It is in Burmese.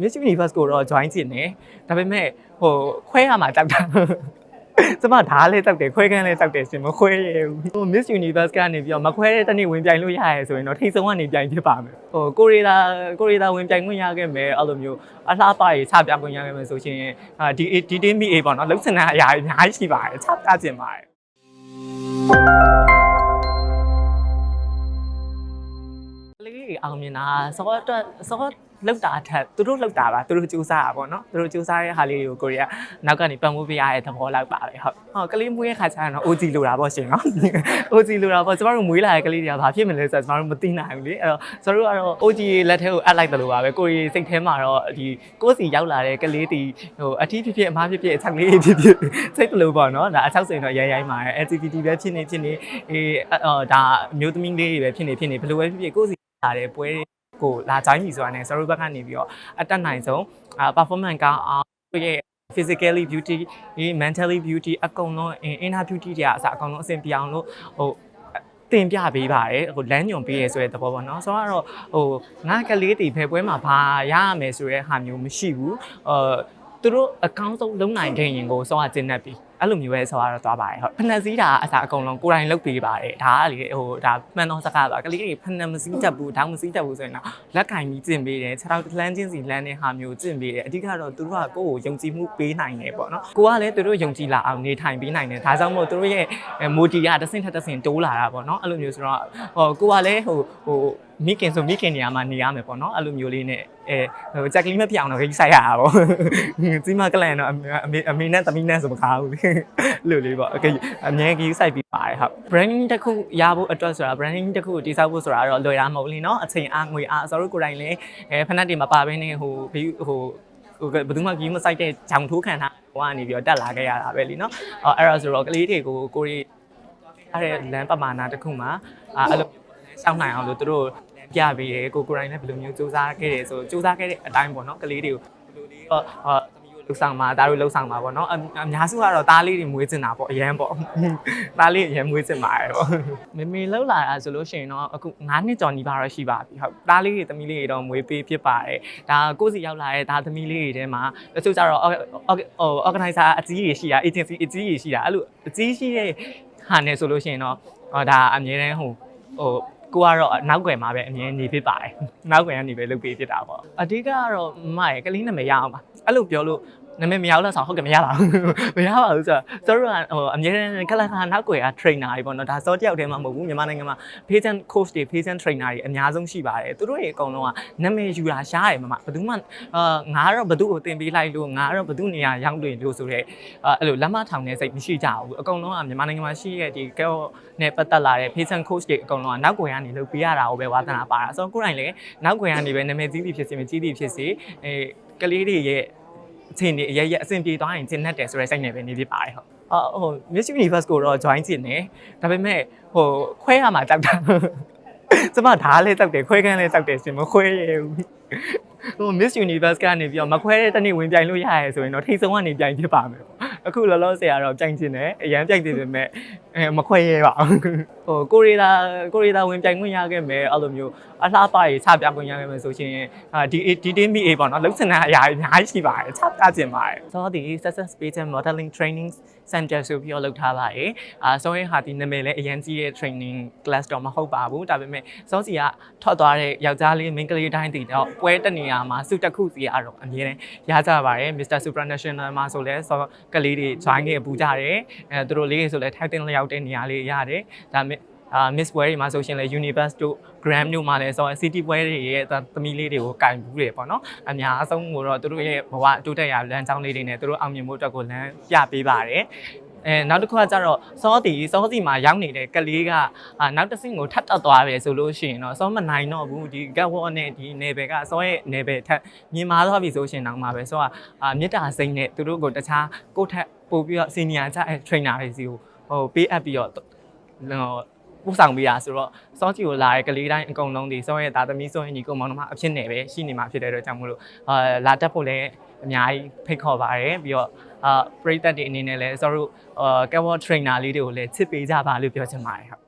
Miss Universe ကိုတော့ join ချင်တယ်ဒါပေမဲ့ဟိုခွဲရမှာတောက်တာကျမဓာတ်လေးတောက်တယ်ခွဲခန်းလေးတောက်တယ်ရှင်မခွဲရဘူးဟို Miss Universe ကနေပြီးတော့မခွဲတဲ့တနေ့ဝင်ပြိုင်လို့ရရဲဆိုရင်တော့ထိတ်ဆုံးကနေပြိုင်ဖြစ်ပါမယ်ဟိုကိုရီတာကိုရီတာဝင်ပြိုင်ခွင့်ရခဲ့မယ်အဲ့လိုမျိုးအလှပရေးချပြခွင့်ရခဲ့မယ်ဆိုရှင်အာဒီဒီတင်းမီအေပေါ့နော်လှုပ်စင်တဲ့အရာတွေအများကြီးရှိပါတယ်ချပြခြင်းပါတယ် တွေအောင်မြင်တာစောအတွက်စောလောက်တာအထက်သူတို့လောက်တာပါသူတို့စူးစမ်းတာပေါ့နော်သူတို့စူးစမ်းတဲ့ဟာလေးတွေကိုကိုရီးယားနောက်ကနေပတ်မှုပေးရတဲ့သဘောလောက်ပါပဲဟုတ်ဟောကလေးမွေးတဲ့ခါကျရင်တော့ OG လိုတာပေါ့ရှင်နော် OG လိုတာပေါ့ကျမတို့မွေးလာတဲ့ကလေးတွေကဘာဖြစ်မလဲဆိုတော့ကျမတို့မသိနိုင်ဘူးလေအဲ့တော့ကျမတို့ကတော့ OG လက်ထဲကိုအပ်လိုက်တယ်လို့ပါပဲကိုရီစိတ်ထဲမှာတော့ဒီကိုယ်စီရောက်လာတဲ့ကလေးတီဟိုအထီးဖြစ်ဖြစ်အမားဖြစ်ဖြစ်အချက်လေးဖြစ်ဖြစ်စိတ်တလို့ပေါ့နော်ဒါအချောက်စိန်တော့ရိုင်းရိုင်းပါရဲ့ LGBT ပဲဖြစ်နေဖြစ်နေအေးအော်ဒါအမျိုးသမီးလေးတွေပဲဖြစ်နေဖြစ်နေဘယ်လိုပဲဖြစ်ဖြစ်ကိုယ်စီ လာတဲ့ပွဲတွေကိုလာကြိုင်းပြီဆိုတာနဲ့ဆရာတို့ဘက်ကနေပြီးတော့အတက်နိုင်ဆုံးအာ performance ကအောင်ကိုယ့်ရဲ့ physically beauty mentally beauty အကုန်လုံး inner beauty တွေကအစအကုန်လုံးအဆင်ပြေအောင်လို့ဟိုတင်ပြပေးပါတယ်ဟိုလမ်းညွန်ပေးရဲဆိုတဲ့သဘောပေါ့နော်ဆိုတော့ဟိုငါကလေးတီဖယ်ပွဲမှာဘာရရမယ်ဆိုတဲ့ဟာမျိုးမရှိဘူးအာသူတို့အကောင်းဆုံးလုံနိုင်တဲ့ရင်ကိုစောကကျင်းနေပြီ အဲ့လိုမျိုးပဲဆိုတော့သွားပါတယ်ဟုတ်ဖနက်စည်းတာအစားအကုန်လုံးကိုယ်တိုင်လုပ်ပေးပါတယ်ဒါကလေဟိုဒါမှန်တော့စကားပါကလေးတွေဖနက်မစည်းတတ်ဘူးတောင်းမစည်းတတ်ဘူးဆိုရင်တော့လက်ကင်ကြီးကျင့်ပေးတယ်ခြေထောက်လမ်းချင်းစီလမ်းတဲ့ဟာမျိုးကျင့်ပေးတယ်အဓိကတော့သူတို့ကကိုယ့်ကိုယုံကြည်မှုပေးနိုင်တယ်ပေါ့နော်ကိုကလည်းသူတို့ယုံကြည်လာအောင်နေထိုင်ပေးနိုင်တယ်ဒါကြောင့်မို့သူတို့ရဲ့မိုတီကတစ်ဆင့်ထက်တစ်ဆင့်တိုးလာတာပေါ့နော်အဲ့လိုမျိုးဆိုတော့ဟိုကိုကလည်းဟိုဟို မိခင်ဆိုမိခင်နေရာမှာနေရမယ်ပေါ့နော်အဲ့လိုမျိုးလေးနဲ့အဲဟိုကြက်ကလေးမပြောင်းတော့ခိဆိုင်ရတာပေါ့ကြီးမကလန်တော့အမေအမေနဲ့သမီးနဲ့ဆိုမကားဘူးလို့လေးပေါ့အကေအမြဲကြီးစိုက်ပြီးပါတယ်ဟုတ် branding တစ်ခုရဖို့အတွက်ဆိုတာ branding တစ်ခုကိုတည်ဆောက်ဖို့ဆိုတာတော့လွယ်တာမဟုတ်ဘူးလीเนาะအချိန်အားငွေအားဆိုတော့ကိုယ်တိုင်လည်းအဲဖက်နက်တွေမပါဘဲနဲ့ဟိုဘီဟိုဟိုဘယ်သူမှကြီးမစိုက်တဲ့ဂျောင်ထိုးခံထားဟိုကနေပြီးတော့တက်လာခဲ့ရတာပဲလीเนาะအဲ့ဒါဆိုတော့ကလေးတွေကိုကိုရီအဲ့တဲ့လမ်းပမာဏတစ်ခုမှာအဲ့လိုစောင့်နိုင်အောင်လို့သူတို့ ပြပေးတယ်ကိုကိုရိုင်းလည်းဘယ်လိုမျိုးစူးစမ်းခဲ့တယ်ဆိုစူးစမ်းခဲ့တဲ့အတိုင်းပေါ့နော်ကလေးတွေကိုဘယ်လိုလေးတော့လှုပ်ဆောင်မှာဒါတို့လှုပ်ဆောင်မှာပေါ့နော်အများစုကတော့သားလေးတွေမွေးချင်တာပေါ့အရန်ပေါ့သားလေးအရန်မွေးချင်ပါတယ်ပေါ့မေမေလှုပ်လာတာဆိုလို့ရှိရင်တော့အခု9နှစ်ကျော်နီးပါတော့ရှိပါပြီဟုတ်သားလေးတွေသမီးလေးတွေတော့မွေးပေးဖြစ်ပါတယ်ဒါကိုယ့်စီရောက်လာတဲ့သားသမီးလေးတွေထဲမှာတချို့ကျတော့ဟို organizer အကြီးကြီးရှိတာ agency အကြီးကြီးရှိတာအဲ့လိုအကြီးရှိတဲ့ဟာနဲ့ဆိုလို့ရှိရင်တော့ဟောဒါအမြဲတမ်းဟိုဟို ကိုကတော့နောက်ွယ်မှာပဲအမြဲနေဖြစ်ပါတယ်နောက်ွယ်ကနေပဲလုပ်ပေးဖြစ်တာပေါ့အဓိကကတော့မရဲ့ကလေးနာမည်ရအောင်ပါအဲ့လိုပြောလို့ နာမည်မရလို့ဆောင်းဟုတ်ကဲ့မရပါဘူးမရပါဘူးဆိုတော့ဆိုတော့ဟိုအမြဲတမ်းခလာခါနောက်ွယ်က trainer တွေပေါ့နော်ဒါစောတယောက်တည်းမှမဟုတ်ဘူးမြန်မာနိုင်ငံမှာ patient coach တွေ patient trainer တွေအများဆုံးရှိပါတယ်သူတို့တွေအကုန်လုံးကနာမည်ယူတာရှားတယ်မမဘယ်သူမှအာငါကတော့ဘယ်သူ့ကိုတင်ပေးလိုက်လို့ငါကတော့ဘယ်သူ့နေရာရောက်လို့လို့ဆိုတော့အဲ့လိုလက်မထောင်တဲ့စိတ်မရှိကြဘူးအကုန်လုံးကမြန်မာနိုင်ငံမှာရှိတဲ့ဒီကဲနဲ့ပတ်သက်လာတဲ့ patient coach တွေအကုန်လုံးကနောက်ွယ်ကနေလုပ်ပေးရတာကိုပဲဝါသနာပါတာဆိုတော့ကိုယ်တိုင်လည်းနောက်ွယ်ကနေပဲနာမည်ကြီးသည်ဖြစ်စေမကြီးသည်ဖြစ်စေအဲကလေးတွေရဲ့ အချိန်တွေအရရအဆင်ပြေသွားရင်ကျင့်တတ်တယ်ဆိုတဲ့စိတ်နဲ့ပဲနေဖြစ်ပါတယ်ဟုတ်အော်ဟို Miss Universe ကိုတော့ join ချင်တယ်ဒါပေမဲ့ဟိုခွဲရမှာတောက်တာကျမဓာတ်လေးတောက်တယ်ခွဲခန်းလေးတောက်တယ်ရှင်မခွဲရဘူးဟို Miss Universe ကနေပြီးတော့မခွဲတဲ့တနေ့ဝင်ပြိုင်လို့ရရဲဆိုရင်တော့ထိတ်ဆုံးကနေပြိုင်ဖြစ်ပါမယ်ပေါ့အခုလောလောဆယ်ကတော့ပြိုင်ချင်တယ်အရန်ပြိုင်နေပေမဲ့အဲမခွဲရပါဘူး ဟိုကိုရီတာကိုရီတာဝင်ပြိုင်ခွင့်ရခဲ့မယ်အဲ့လိုမျိုးအလှပရေးချပြခွင့်ရခဲ့မယ်ဆိုရှင်အာဒီဒီတင်းမီအေပေါ့နော်လှုပ်စင်တဲ့အရာတွေအများကြီးရှိပါတယ်ချပြချင်ပါတယ်ဆိုတော့ဒီ success page and modeling training center ဆိုပြီးတော့လုပ်ထားပါတယ်အာဆိုရင်ဟာဒီနာမည်လည်းအရင်ကြီးတဲ့ training class တော့မဟုတ်ပါဘူးဒါပေမဲ့စောစီကထွက်သွားတဲ့ယောက်ျားလေးမိန်းကလေးတိုင်းတည်တော့ပွဲတနေရာမှာစုတစ်ခုစီကတော့အမြဲတမ်းရကြပါတယ် Mr Supranational မှာဆိုလဲစောကလေးတွေ join ခဲ့ပူကြတယ်အဲသူတို့လေးဆိုလဲ title လျောက်တဲ့နေရာလေးရတယ်ဒါပေမဲ့ အာ Miss ပွဲတွေမှာဆိုရှင်လဲ Universe တို့ Grand တို့မှာလဲဆိုတော့ City ပွဲတွေရဲ့သမီးလေးတွေကိုကင်ဘူးတယ်ပေါ့နော်အများအဆုံးကိုတော့သူတို့ရဲ့ဘဝတိုးတက်ရာလမ်းကြောင်းလေးတွေနဲ့သူတို့အောင်မြင်မှုအတွက်ကိုလမ်းပြပေးပါတယ်အဲနောက်တစ်ခုကကျတော့စောတီစောစီမှာရောက်နေတဲ့ကလေးကအာနောက်တစ်ဆင့်ကိုထပ်တက်သွားတယ်ဆိုလို့ရှိရင်တော့စောမနိုင်တော့ဘူးဒီကက်ဝေါ်နဲ့ဒီနယ်ပယ်ကစောရဲ့နယ်ပယ်ထက်မြင်မာသွားပြီဆိုရှင်တော့မှာပဲစောကအာမေတ္တာစိတ်နဲ့သူတို့ကိုတခြားကိုယ့်ထက်ပို့ပြီးတော့ senior ကျအဲ trainer တွေစီကိုဟိုပေးအပ်ပြီးတော့ဟို ပို့ဆောင်ပေးတာဆိုတော့စောချီကိုလာတဲ့ကလေးတိုင်းအကုန်လုံးဒီစောရဲ့သားသမီးစောရဲ့ညီကောင်မောင်နှမအဖြစ်နဲ့ပဲရှိနေမှာဖြစ်တဲ့အတွက်ကြောင့်မို့လို့အာလာတက်ဖို့လည်းအများကြီးဖိတ်ခေါ်ပါတယ်ပြီးတော့အာပရိသတ်တွေအနေနဲ့လည်းစောတို့အာကက်ဝေါ် trainer လေးတွေကိုလည်းချစ်ပေးကြပါလို့ပြောချင်ပါတယ်ဟုတ်